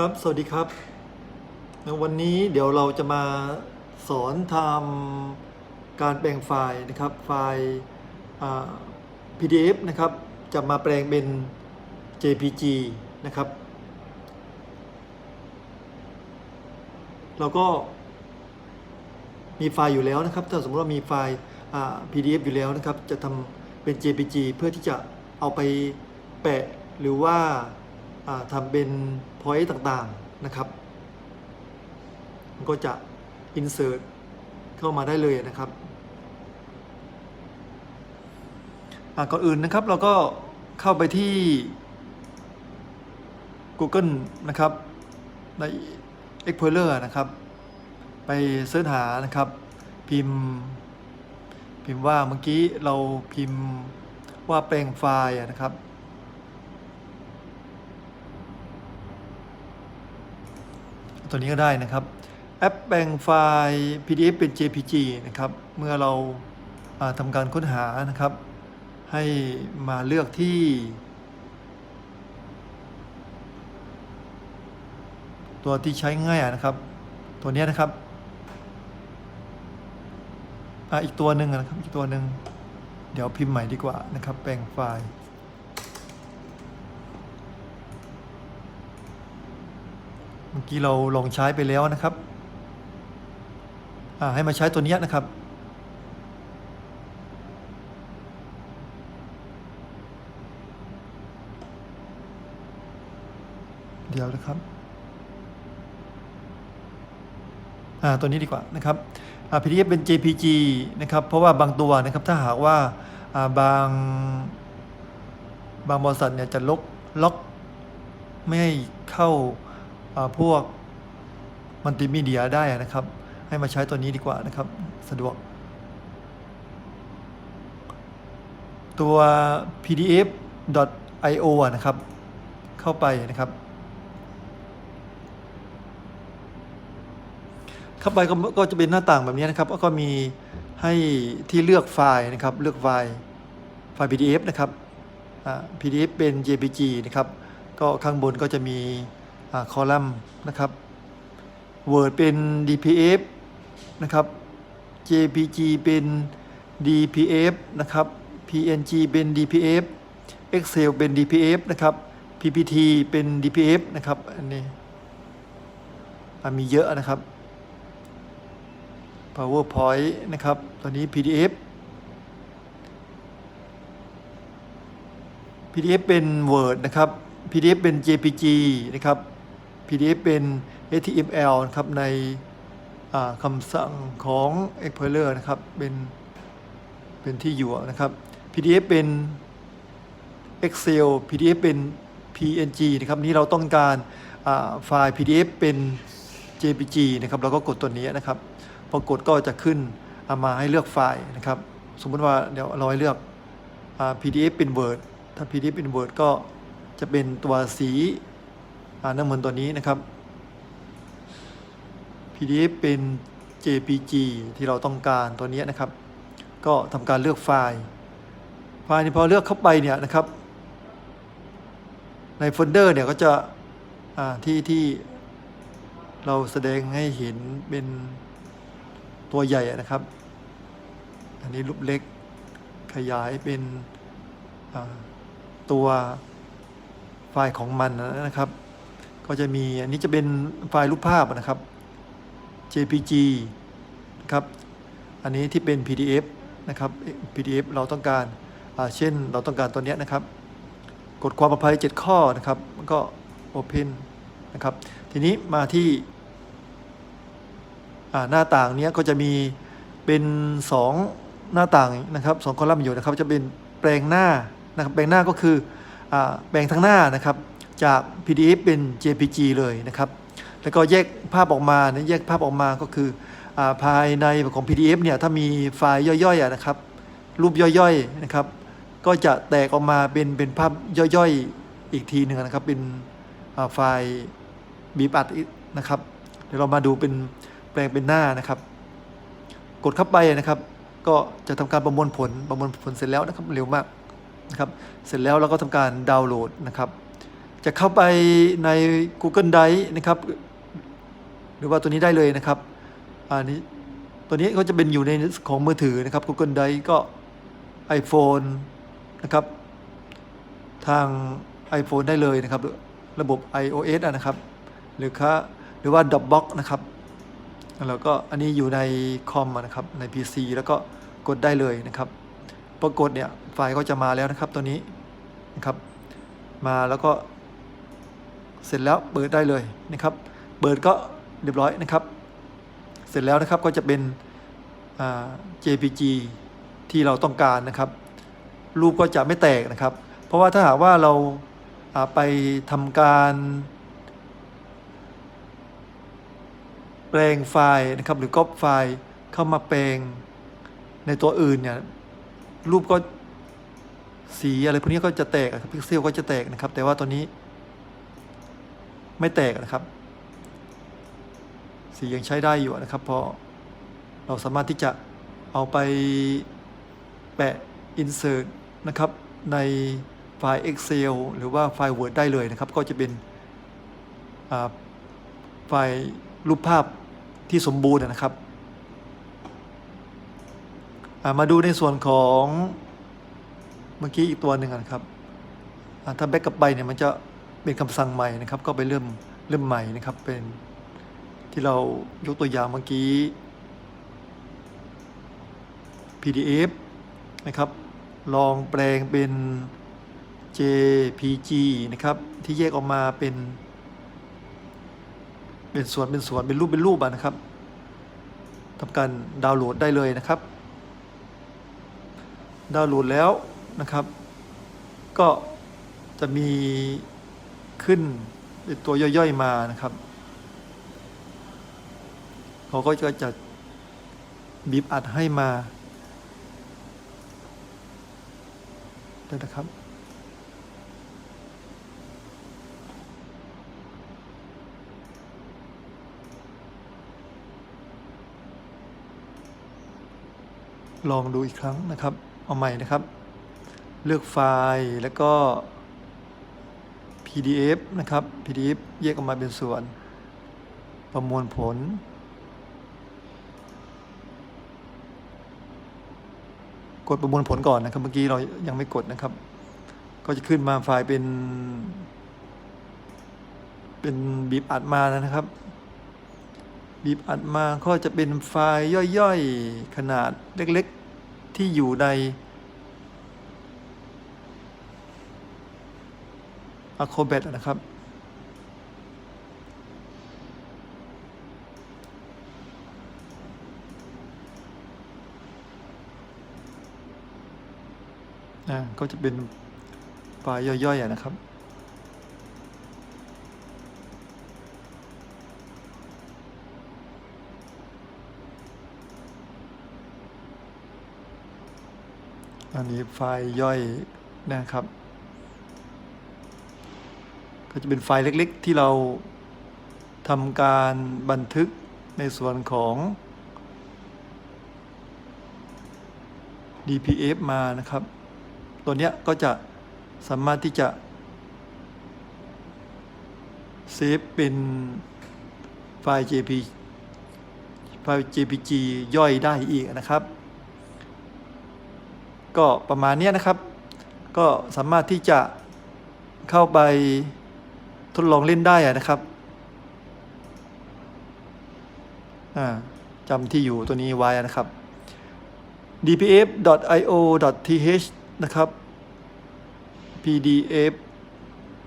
ครับ สวัสดีครับวันนี้เดี๋ยวเราจะมาสอนทำการแปลงไฟล์นะครับ ไฟล์ PDF นะครับ จะมาแปลงเป็น JPG นะครับ เราก็มีไฟล์อยู่แล้วนะครับ ถ้าสมมติว่ามีไฟล์ PDF อยู่แล้วนะครับ จะทำเป็น JPG เพื่อที่จะเอาไปแปะหรือว่า ทำเป็น point ต่างๆนะครับ มันก็จะ insert เข้ามาได้เลยนะครับอ่าก่อนอื่นนะครับเราก็เข้าไปที่ Google นะครับ ใน Explorer นะครับ ไปเสิร์ชหานะครับ พิมพ์ พิมพ์ว่าเมื่อกี้เราพิมพ์ว่าแปลงไฟล์นะครับ ตัวนี้ก็ได้นะครับ แอปแปลงไฟล์ PDF เป็น JPG นะครับ เมื่อเราทำการค้นหานะครับ ให้มาเลือกที่ ตัวที่ใช้ง่ายนะครับ ตัวนี้นะครับออีกตัวหนึ่งนะครับ อีกตัวหนึ่งเดี๋ยวพิมพ์ใหม่ดีกว่านะครับแปลงไฟล์ เมื่ อกี้เราลองใช้ไปแล้วนะครับอ่าให้มาใช้ตัวนี้นะครับ เดี๋ยวนะครับอ่าตัวนี้ดีกว่านะครับอ่า PDF เป็น JPG นะครับ เพราะว่าบางตัวนะครับถ้าหากว่าอ่าบางบางบริษัทเนี่ยจะล็อกล็อกไม่ให้เข้า พวกมัลติมีเดียได้นะครับ ให้มาใช้ตัวนี้ดีกว่านะครับ สะดวก ตัว pdf.io นะครับ เข้าไปนะครับ เข้าไปก็ก็จะเป็นหน้าต่างแบบนี้นะครับ ก็มีให้ที่เลือกไฟล์นะครับ เลือกไฟล์ไฟล์ PDF นะครับ PDF เป็น JPG นะครับ ก็ข้างบนก็จะมี คอลัมน์นะครับ Word เป็น DPF นะครับ JPG เป็น DPF นะครับ PNG เป็น DPF Excel เป็น DPF นะครับ PPT เป็น DPF นะครับ อันนี้มีเยอะนะครับ PowerPoint นะครับตัวนี้ PDF PDF เป็น Word นะครับ PDF เป็น JPG นะครับ PDF เป็น HTML นะครับในคำสั่งของ Explorer นะครับเป็นเป็นที่อยู่นะครับ PDF เป็น Excel PDF เป็น PNG นะครับนี้เราต้องการไฟล์ PDF เป็น JPG นะครับเราก็กดตัวนี้นะครับพอกดก็จะขึ้นเอามาให้เลือกไฟล์นะครับ สมมติว่าเดี๋ยวเราให้เลือกอ PDF เป็น Word ถ้า PDF เป็น Word ก็จะเป็นตัวสี น้ำเงินตัวนี้นะครับ PDF เป็น JPG ที่เราต้องการตัวนี้นะครับ ก็ทำการเลือกไฟล์ ไฟล์นี้พอเลือกเข้าไปเนี่ยนะครับ ในโฟลเดอร์เนี่ยก็จะที่ที่เราแสดงให้เห็นเป็นตัวใหญ่นะครับ อันนี้รูปเล็กขยายเป็นตัวไฟล์ของมันนะครับ ก็จะมีอันนี้จะเป็นไฟล์รูปภาพนะครับ JPG นะครับอันนี้ที่เป็น PDF นะครับ PDF เราต้องการเช่นเราต้องการตัวนี้นะครับ กดความปลอดภัย 7 ข้อนะครับมันก็ Open นะครับ ทีนี้มาที่หน้าต่างนี้ก็จะมีเป็น 2 หน้าต่างนะครับสองคอลัมน์อยู่นะครับ จะเป็นแปลงหน้านะครับ แปลงหน้าก็คืออแปลงทั้งหน้านะครับ จาก PDF เป็น JPG เลยนะครับ แล้วก็แยกภาพออกมาเนี่ยแยกภาพออกมาก็คืออภายในของ PDF เนี่ยถ้ามีไฟล์ย่อยๆนะครับ รูปย่อยๆนะครับ ก็จะแตกออกมาเป็นเป็นภาพย่อยๆอีกทีหนึ่งนะครับ เป็นไฟล์บีบอัดนะครับ เดี๋ยวเรามาดูเป็นแปลงเป็นหน้านะครับ กดเข้าไปนะครับ ก็จะทำการประมวลผลประมวลผลเสร็จแล้วนะครับเร็วมากนะครับ เสร็จแล้วเราก็ทำการดาวน์โหลดนะครับ จะเข้าไปใน Google Drive นะครับ หรือว่าตัวนี้ได้เลยนะครับอันนี้ตัวนี้ก็จะเป็นอยู่ในของมือถือนะครับ Google Drive ก็ iPhone นะครับ ทาง iPhone ได้เลยนะครับ ระบบ iOS อะนะครับ หรือค่าหรือว่า Dropbox นะครับแล้วก็อันนี้อยู่ในคอมนะครับใน PC แล้วก็กดได้เลยนะครับพอกดเนี่ยไฟล์ก็จะมาแล้วนะครับตัวนี้นะครับ มาแล้วก็ เสร็จแล้วเปิดได้เลยนะครับ เปิดก็เรียบร้อยนะครับ เสร็จแล้วนะครับก็จะเป็น JPG ที่เราต้องการนะครับ รูปก็จะไม่แตกนะครับ เพราะว่าถ้าหากว่าเราอ่าไปทำการแปลงไฟล์นะครับ หรือก๊อปไฟล์เข้ามาแปลงในตัวอื่นเนี่ยรูปก็สีอะไรพวกนี้ก็จะแตกพิกเซลก็จะแตกนะครับ แต่ว่าตัวนี้ ไม่แตกนะครับ สียังใช้ได้อยู่นะครับ เพราะเราสามารถที่จะเอาไปแปะ insert นะครับ ในไฟล์ Excel หรือว่าไฟล์ Word ได้เลยนะครับ ก็จะเป็นไฟล์รูปภาพที่สมบูรณ์นะครับามาดูในส่วนของเมื่อกี้อีกตัวหนึ่งนะครับ ถ้าแบ็กกลับไปเนี่ยมันจะ เป็นคำสั่งใหม่นะครับ ก็ไปเริ่มเริ่มใหม่นะครับ เป็นที่เรายกตัวอย่างเมื่อกี้ PDF นะครับ ลองแปลงเป็น JPG นะครับ ที่แยกออกมาเป็น เป็นส่วนเป็นส่วนเป็นรูปเป็นรูปนะครับทำการดาวน์โหลดได้เลยนะครับ ดาวน์โหลดแล้วนะครับ ก็จะมี ขึ้นเป็นตัวย่อยๆมานะครับเขาก็จะบีบอัดให้มาได้นะครับลองดูอีกครั้งนะครับ เอาใหม่นะครับ เลือกไฟล์แล้วก็ PDF นะครับ PDF แยกออกมาเป็นส่วน ประมวลผล กดประมวลผลก่อนนะครับ เมื่อกี้เรายังไม่กดนะครับ ก็จะขึ้นมาไฟล์เป็น เป็นบีบอัดมานะครับบีบอัดมาก็จะเป็นไฟล์ย่อยๆ ขนาดเล็กๆ ที่อยู่ใน Acrobat นะครับอ่าก็จะเป็นไฟล์ย่อยๆนะครับ อันนี้ไฟล์ย่อยนะครับ ก็จะเป็นไฟล์เล็กๆ ที่เราทำการบันทึกในส่วนของ DPF มานะครับ ตัวเนี้ยก็จะสามารถที่จะเซฟเป็นไฟล์ JP ไฟล์ JPG ย่อยได้อีกนะครับ ก็ประมาณเนี้ยนะครับ ก็สามารถที่จะเข้าไป ทดลองเล่นได้ะนะครับจำที่อยู่ตัวนี้ไว้นะครับ dpf.io.th นะครับ pdf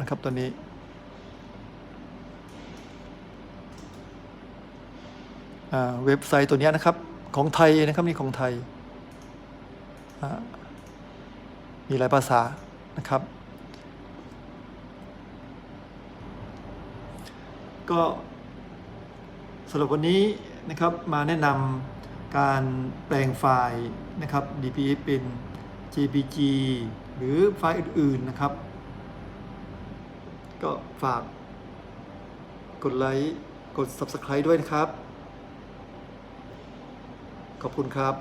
นะครับตัวนี้ เว็บไซต์ตัวนี้นะครับของไทยนะครับนี่ของไทย มีหลายภาษานะครับ ก็สำหรับวันนี้นะครับมาแนะนำการแปลงไฟล์นะครับ DPF เป็น JPG หรือไฟล์อื่นๆนะครับ ก็ฝากกดไลค์กด Subscribe ด้วยนะครับ ขอบคุณครับ